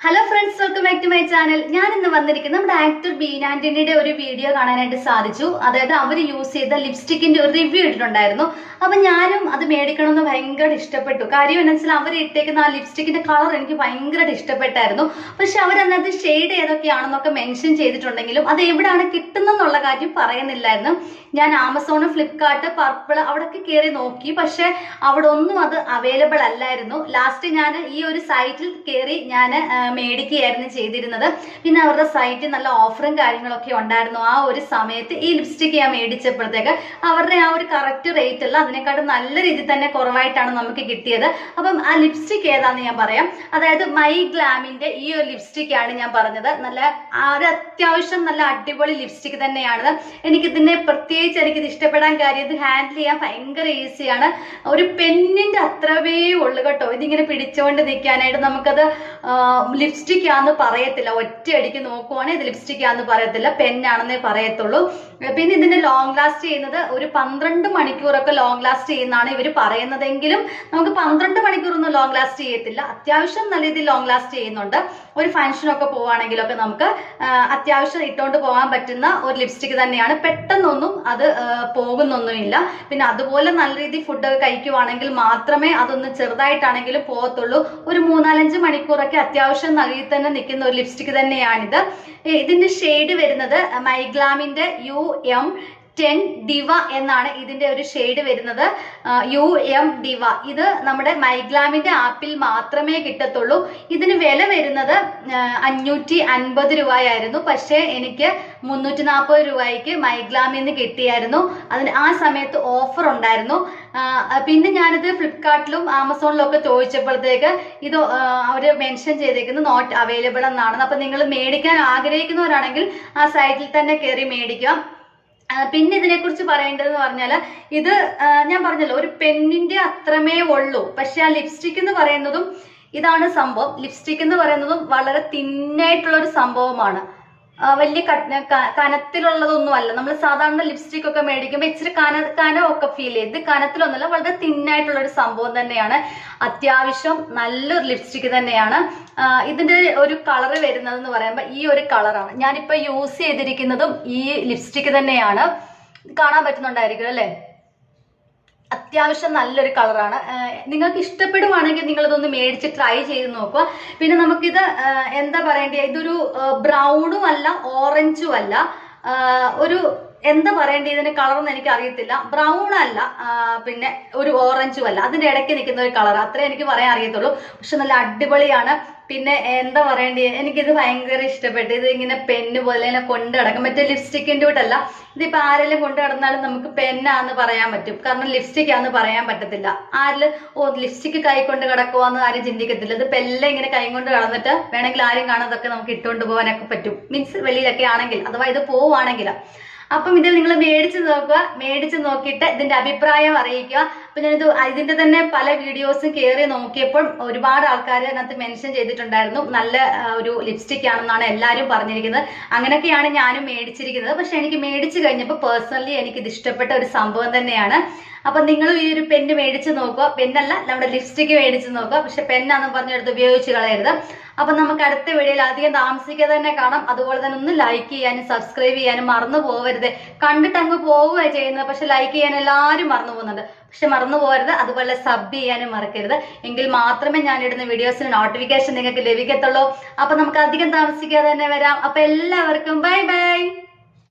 Hello friends welcome back to my channel. ഞാൻ ഇന്ന് വന്നിരിക്കുന്നത് നമ്മുടെ ആക്ടർ ബീൻ ആന്റണിയുടെ ഒരു വീഡിയോ കാണാനായിട്ട് സാധിച്ചു. അതായത് അവർ യൂസ് ചെയ്ത ലിപ്സ്റ്റിക്കിന്റെ ഒരു റിവ്യൂ ഇട്ടിട്ടുണ്ടായിരുന്നു. അപ്പൊ ഞാനും അത് മേടിക്കണമെന്ന് ഭയങ്കര ഇഷ്ടപ്പെട്ടു. കാര്യം എന്ന് വെച്ചാൽ അവർ ഇട്ടേക്കുന്ന ആ ലിപ്സ്റ്റിക്കിന്റെ കളർ എനിക്ക് ഭയങ്കര ഇഷ്ടപ്പെട്ടായിരുന്നു. പക്ഷെ അവരതിനകത്ത് ഷെയ്ഡ് ഏതൊക്കെയാണെന്നൊക്കെ മെൻഷൻ ചെയ്തിട്ടുണ്ടെങ്കിലും അത് എവിടെയാണ് കിട്ടുന്നെന്നുള്ള കാര്യം പറയുന്നില്ലായിരുന്നു. ഞാൻ ആമസോൺ ഫ്ലിപ്കാർട്ട് പർപ്പിൾ അവിടെയൊക്കെ കയറി നോക്കി. പക്ഷെ അവിടെ ഒന്നും അത് അവൈലബിൾ അല്ലായിരുന്നു. ലാസ്റ്റ് ഞാൻ ഈ ഒരു സൈറ്റിൽ കയറി ഞാൻ മേടിക്കുകയായിരുന്നു ചെയ്തിരുന്നത്. പിന്നെ അവരുടെ സൈറ്റിൽ നല്ല ഓഫറും കാര്യങ്ങളൊക്കെ ഉണ്ടായിരുന്നു. ആ ഒരു സമയത്ത് ഈ ലിപ്സ്റ്റിക് ഞാൻ മേടിച്ചപ്പോഴത്തേക്ക് അവരുടെ ആ ഒരു കറക്റ്റ് റേറ്റ് അല്ല അതിനെക്കാട്ടും നല്ല രീതിയിൽ തന്നെ കുറവായിട്ടാണ് നമുക്ക് കിട്ടിയത്. അപ്പം ആ ലിപ്സ്റ്റിക് ഏതാന്ന് ഞാൻ പറയാം. അതായത് മൈ ഗ്ലാമിന്റെ ഈ ഒരു ലിപ്സ്റ്റിക് ആണ് ഞാൻ പറഞ്ഞത്. നല്ല ഒരു അത്യാവശ്യം നല്ല അടിപൊളി ലിപ്സ്റ്റിക് തന്നെയാണ് എനിക്ക് ഇതിനെ പ്രത്യേകിച്ച് എനിക്കിത് ഇഷ്ടപ്പെടാൻ കാര്യം ഇത് ഹാൻഡിൽ ചെയ്യാൻ ഭയങ്കര ഈസിയാണ് ഒരു പെന്നിന്റെ അത്രവേ ഉള്ളു കേട്ടോ. ഇതിങ്ങനെ പിടിച്ചുകൊണ്ട് നിൽക്കാനായിട്ട് നമുക്കത് ലിപ്സ്റ്റിക് ആണെന്ന് പറയത്തില്ല. ഒറ്റയടിക്ക് നോക്കുവാണെങ്കിൽ ഇത് ലിപ്സ്റ്റിക് ആണെന്ന് പറയത്തില്ല. പെന്നാണെന്നേ പറയത്തുള്ളൂ. പിന്നെ ഇതിന്റെ ലോങ് ലാസ്റ്റ് ചെയ്യുന്നത് ഒരു പന്ത്രണ്ട് മണിക്കൂറൊക്കെ ലോങ് ലാസ്റ്റ് ചെയ്യുന്നതാണ് ഇവർ പറയുന്നതെങ്കിലും നമുക്ക് പന്ത്രണ്ട് മണിക്കൂറൊന്നും ലോങ് ലാസ്റ്റ് ചെയ്യത്തില്ല. അത്യാവശ്യം നല്ല രീതിയിൽ ലോങ് ലാസ്റ്റ് ചെയ്യുന്നുണ്ട്. ഒരു ഫംഗ്ഷനൊക്കെ പോവാണെങ്കിലൊക്കെ നമുക്ക് അത്യാവശ്യം ഇട്ടുകൊണ്ട് പോകാൻ പറ്റുന്ന ഒരു ലിപ്സ്റ്റിക് തന്നെയാണ്. പെട്ടെന്നൊന്നും അത് പോകുന്നൊന്നുമില്ല. പിന്നെ അതുപോലെ നല്ല രീതിയിൽ ഫുഡൊക്കെ കഴിക്കുവാണെങ്കിൽ മാത്രമേ അതൊന്ന് ചെറുതായിട്ടാണെങ്കിലും പോകത്തുള്ളൂ. ഒരു മൂന്നാലഞ്ച് മണിക്കൂറൊക്കെ അത്യാവശ്യം രീതിയിൽ തന്നെ നിൽക്കുന്ന ഒരു ലിപ്സ്റ്റിക് തന്നെയാണിത്. ഇതിന്റെ ഷെയ്ഡ് വരുന്നത് മൈഗ്ലാമിന്റെ യു എം ടെൻ ഡിവ എന്നാണ് ഇതിന്റെ ഒരു ഷെയ്ഡ് വരുന്നത്. യു എം ഡിവ ഇത് നമ്മുടെ മൈഗ്ലാമിന്റെ ആപ്പിൽ മാത്രമേ കിട്ടത്തുള്ളൂ. ഇതിന് വില വരുന്നത് അഞ്ഞൂറ്റി അൻപത് രൂപയായിരുന്നു. പക്ഷേ എനിക്ക് മുന്നൂറ്റി നാൽപ്പത് രൂപയ്ക്ക് മൈഗ്ലാമിൽ നിന്ന് കിട്ടിയായിരുന്നു. അതിന് ആ സമയത്ത് ഓഫർ ഉണ്ടായിരുന്നു. പിന്നെ ഞാനിത് ഫ്ലിപ്കാർട്ടിലും ആമസോണിലും ഒക്കെ ചോദിച്ചപ്പോഴത്തേക്ക് ഇത് അവർ മെൻഷൻ ചെയ്തേക്കുന്നത് നോട്ട് അവൈലബിൾ എന്നാണ്. അപ്പൊ നിങ്ങൾ മേടിക്കാൻ ആഗ്രഹിക്കുന്നവരാണെങ്കിൽ ആ സൈറ്റിൽ തന്നെ കയറി മേടിക്കാം പിന്നെ ഇതിനെക്കുറിച്ച് പറയേണ്ടതെന്ന് പറഞ്ഞാൽ ഇത് ഞാൻ പറഞ്ഞല്ലോ ഒരു പെണ്ണിന്റെ അത്രമേ ഉള്ളൂ. പക്ഷെ ആ ലിപ്സ്റ്റിക് എന്ന് പറയുന്നതും ഇതാണ് സംഭവം. ലിപ്സ്റ്റിക് എന്ന് പറയുന്നതും വളരെ തിന്നായിട്ടുള്ള ഒരു സംഭവമാണ്. വലിയ കനത്തിലുള്ളതൊന്നും അല്ല. നമ്മൾ സാധാരണ ലിപ്സ്റ്റിക് ഒക്കെ മേടിക്കുമ്പോൾ ഇച്ചിരി കന കനമൊക്കെ ഫീൽ ചെയ്ത് കനത്തിലൊന്നുമല്ല വളരെ തിന്നായിട്ടുള്ള ഒരു സംഭവം തന്നെയാണ്. അത്യാവശ്യം നല്ലൊരു ലിപ്സ്റ്റിക് തന്നെയാണ്. ഇതിന്റെ ഒരു കളർ വരുന്നത് എന്ന് പറയുമ്പോൾ ഈ ഒരു കളറാണ് ഞാനിപ്പോൾ യൂസ് ചെയ്തിരിക്കുന്നതും ഈ ലിപ്സ്റ്റിക് തന്നെയാണ്. കാണാൻ പറ്റുന്നുണ്ടായിരിക്കും അല്ലേ? അത്യാവശ്യം നല്ലൊരു കളറാണ്. നിങ്ങൾക്ക് ഇഷ്ടപ്പെടുവാണെങ്കിൽ നിങ്ങൾ ഇതൊന്ന് മേടിച്ച് ട്രൈ ചെയ്ത് നോക്കുക. പിന്നെ നമുക്കിത് എന്താ പറയണ്ടേ ഇതൊരു ബ്രൗണും അല്ല ഓറഞ്ചും അല്ല. ഒരു എന്താ പറയണ്ടേ ഇതിന്റെ കളറൊന്നും എനിക്ക് അറിയത്തില്ല. ബ്രൗൺ അല്ല പിന്നെ ഒരു ഓറഞ്ചും അല്ല. അതിന്റെ ഇടയ്ക്ക് നിൽക്കുന്ന ഒരു കളർ അത്രേ എനിക്ക് പറയാൻ അറിയത്തുള്ളൂ. പക്ഷെ നല്ല അടിപൊളിയാണ്. പിന്നെ എന്താ പറയണ്ടേ? എനിക്കിത് ഭയങ്കര ഇഷ്ടപ്പെട്ടു. ഇത് ഇങ്ങനെ പെന്ന് പോലെ ഇങ്ങനെ കൊണ്ട് കിടക്കും മറ്റേ ലിപ്സ്റ്റിക്കിന്റെ കൂട്ടല്ല. ഇതിപ്പോ ആരെല്ലാം കൊണ്ട് കിടന്നാലും നമുക്ക് പെന്നാന്ന് പറയാൻ പറ്റും. കാരണം ലിപ്സ്റ്റിക് ആന്ന് പറയാൻ പറ്റത്തില്ല. ആരിൽ? ഓ ലിപ്സ്റ്റിക് കൈ കൊണ്ട് കിടക്കുവാന്ന് ആരും ചിന്തിക്കത്തില്ല. ഇത് എല്ലാം ഇങ്ങനെ കൈ കൊണ്ട് കിടന്നിട്ട് വേണമെങ്കിൽ ആരും കാണാതൊക്കെ നമുക്ക് ഇട്ടുകൊണ്ട് പോകാനൊക്കെ പറ്റും. മീൻസ് വെളിയിലൊക്കെ ആണെങ്കിൽ. അഥവാ ഇത് പോവുകയാണെങ്കിൽ അപ്പം ഇത് നിങ്ങൾ മേടിച്ച് നോക്കുക. മേടിച്ച് നോക്കിയിട്ട് ഇതിന്റെ അഭിപ്രായം അറിയിക്കുക. അപ്പൊ ഇത് ഇതിന്റെ തന്നെ പല വീഡിയോസും കയറി നോക്കിയപ്പോൾ ഒരുപാട് ആൾക്കാർ അതിനകത്ത് മെൻഷൻ ചെയ്തിട്ടുണ്ടായിരുന്നു. നല്ല ഒരു ലിപ്സ്റ്റിക് ആണെന്നാണ് എല്ലാവരും പറഞ്ഞിരിക്കുന്നത്. അങ്ങനെയൊക്കെയാണ് ഞാനും മേടിച്ചിരിക്കുന്നത്. പക്ഷെ എനിക്ക് മേടിച്ചു കഴിഞ്ഞപ്പോൾ പേഴ്സണലി എനിക്ക് ഇത് ഇഷ്ടപ്പെട്ട ഒരു സംഭവം തന്നെയാണ്. അപ്പൊ നിങ്ങൾ ഈ ഒരു പെന്ന് മേടിച്ച് നോക്കുക. പെന്നല്ല നമ്മുടെ ലിപ്സ്റ്റിക് മേടിച്ച് നോക്കുക. പക്ഷെ പെന്നാന്ന് പറഞ്ഞെടുത്ത് ഉപയോഗിച്ചു കളയരുത്. അപ്പൊ നമുക്ക് അടുത്ത വീഡിയോയിൽ അധികം താമസിക്കാതെ തന്നെ കാണാം. അതുപോലെ തന്നെ ഒന്ന് ലൈക്ക് ചെയ്യാനും സബ്സ്ക്രൈബ് ചെയ്യാനും മറന്നു പോകരുത് കണ്ടിട്ട് അങ്ങ് പോവുക ചെയ്യുന്നത്. പക്ഷെ ലൈക്ക് ചെയ്യാൻ എല്ലാവരും മറന്നു പോകുന്നുണ്ട്. പക്ഷെ മറന്നു പോകരുത്. അതുപോലെ സബ് ചെയ്യാനും മറക്കരുത്. എങ്കിൽ മാത്രമേ ഞാൻ ഇടുന്ന വീഡിയോസിന് നോട്ടിഫിക്കേഷൻ നിങ്ങൾക്ക് ലഭിക്കത്തുള്ളൂ. അപ്പൊ നമുക്ക് അധികം താമസിക്കാതെ തന്നെ വരാം. അപ്പൊ എല്ലാവർക്കും ബൈ ബൈ